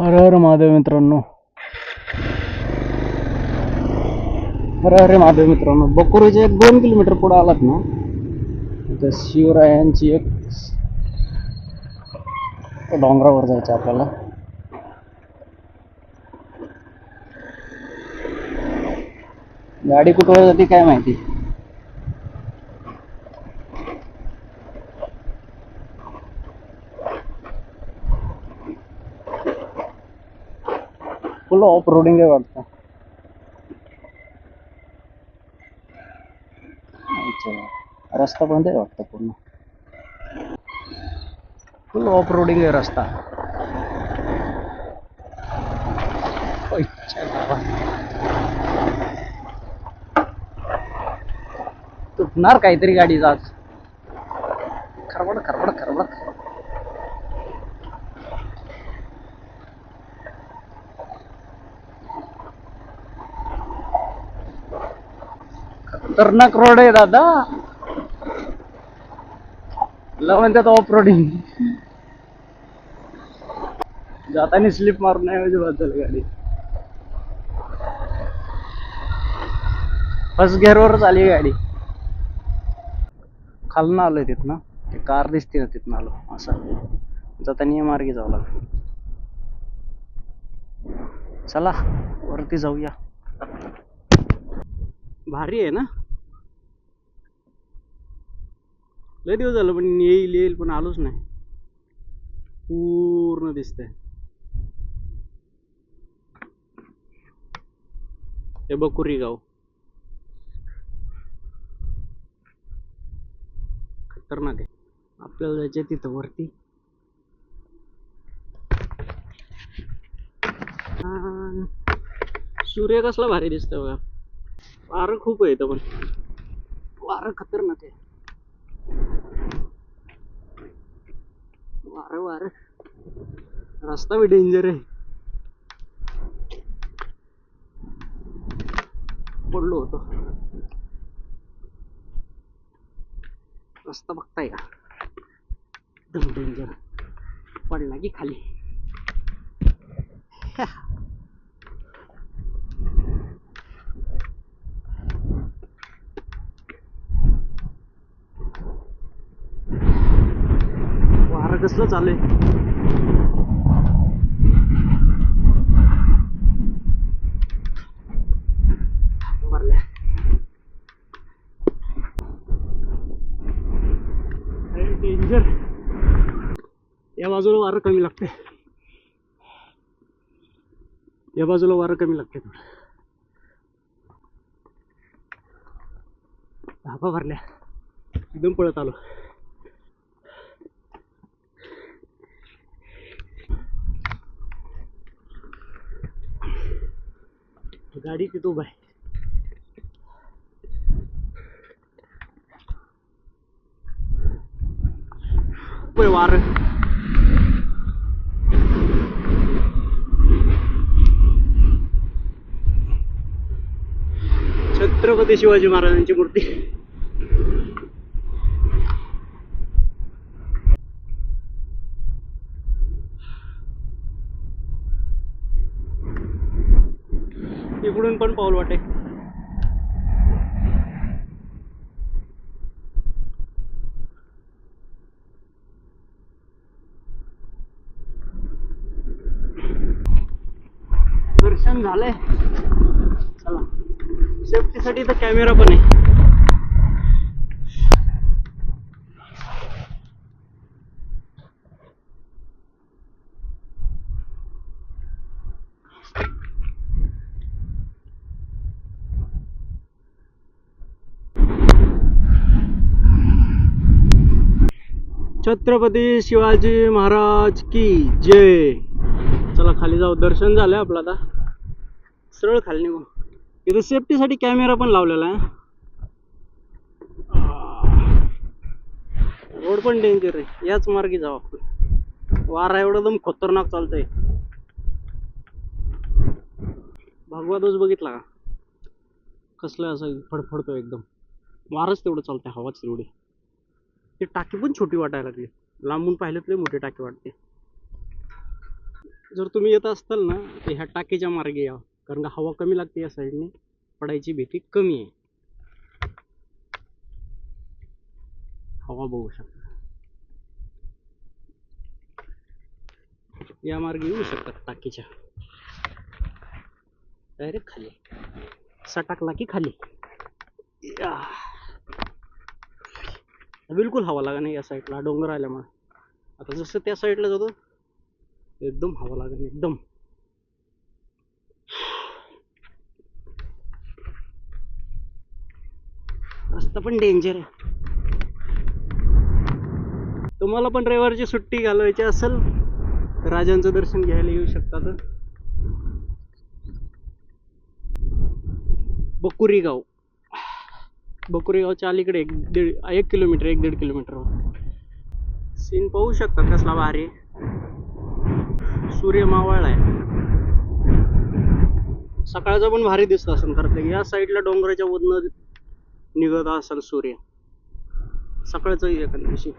हर हर महादेव मित्रांनो. हर हर महादेव मित्रांनो. बकोरीचे एक दोन किलोमीटर पुढे आलात ना? तर शिवरायांची एक डोंगरावर जायचं आपल्याला. गाडी कुठवर जाते काय माहिती? फुल ऑफ रोडिंग आहे वाटतं. अच्छा रस्ता बंद आहे वाटतं पूर्ण. फुल ऑफ रोडिंग आहे रस्ता. तुटणार काहीतरी गाडीचा आज. खरबड खरबड खरबड खरबड खतरनाक रोड आहे दादा. म्हणतात ऑफ रोडिंग जाताना स्लिप मारून म्हणजे बदल गाडी. फर्स्ट गेअरवरच आली गाडी. खालनं आलोय तिथनं. ते कार दिसते ना तिथनं आलो. असं. जाताना या मार्गे जावं लागेल. चला वरती जाऊया. भारी आहे ना? लय दिवस झालं पण येईल येईल पण आलोच नाही. पूर्ण दिसतंय. हे बकुरी गाव खतरनाक आहे. आपल्याला जायचे तिथं वरती. सूर्य कसला भारी दिसतोय बघा. वारं खूप आहे इथं पण. वारं खतरनाक आहे. वार वार रस्ता बी डेंजर आहे. पडलो होतो. रस्ता बघताय का? एकदम डेंजर पडला की खाली. वारं कसलं चालू आहे भरल्या डेंजर या बाजूला वारं कमी लागते या बाजूला वारं कमी लागते थोडं. धापा भरल्या. एकदम पळत आलो. गाडी तिथं उभा आहे वार। छत्रपती शिवाजी महाराजांची मूर्ती। इकडून पण पाऊल वाटे. दर्शन झालंय. चला. सेफ्टीसाठी तर कॅमेरा पण आहे. छत्रपती शिवाजी महाराज की जय. चला खाली जाऊ. दर्शन झालं आपलं आता. सरळ खाली निघू. इथं सेफ्टीसाठी कॅमेरा पण लावलेला आहे. रोड पण डेंजर आहे. याच मार्गे जाऊ आपण. वारा एवढं एकदम खतरनाक चालतंय. भगवा बघितला का? कसलं असं फडफडतो एकदम. वारच तेवढं चालतंय हवाच तेवढी. ती टाकी पण छोटी वाटायला लागली. लांबून पाहिलं तरी मोठी टाकी वाटते. जर तुम्ही येत असताल ना तर ह्या टाकीच्या मार्गे या. कारण का हवा कमी लागते या साईडने. पडायची भीती कमी आहे. हवा बघू शकता. या मार्गे येऊ शकतात टाकीच्या. डायरेक्ट खाली. सटाकला की खाली. या. बिलकुल हवा लागा नाही या साईडला डोंगर आल्यामुळे आता जसं त्या साईडला जातो एकदम हवा लागेल एकदम. रस्ता पण डेंजर आहे. तुम्हाला पण रविवारची सुट्टी घालवायची असेल तर राजांचं दर्शन घ्यायला येऊ शकतात बकुरी गाव बकुरेगावच्या अलीकडे एक दीड एक किलोमीटर एक दीड किलोमीटर सीन पाहू शकता कसला भारी. सूर्य मावळ आहे. सकाळचा पण भारी दिसत असेल खरं तर. या साईडला डोंगराच्या वरनं निघत असेल सूर्य. सकाळचं एखाद्या दिवशी.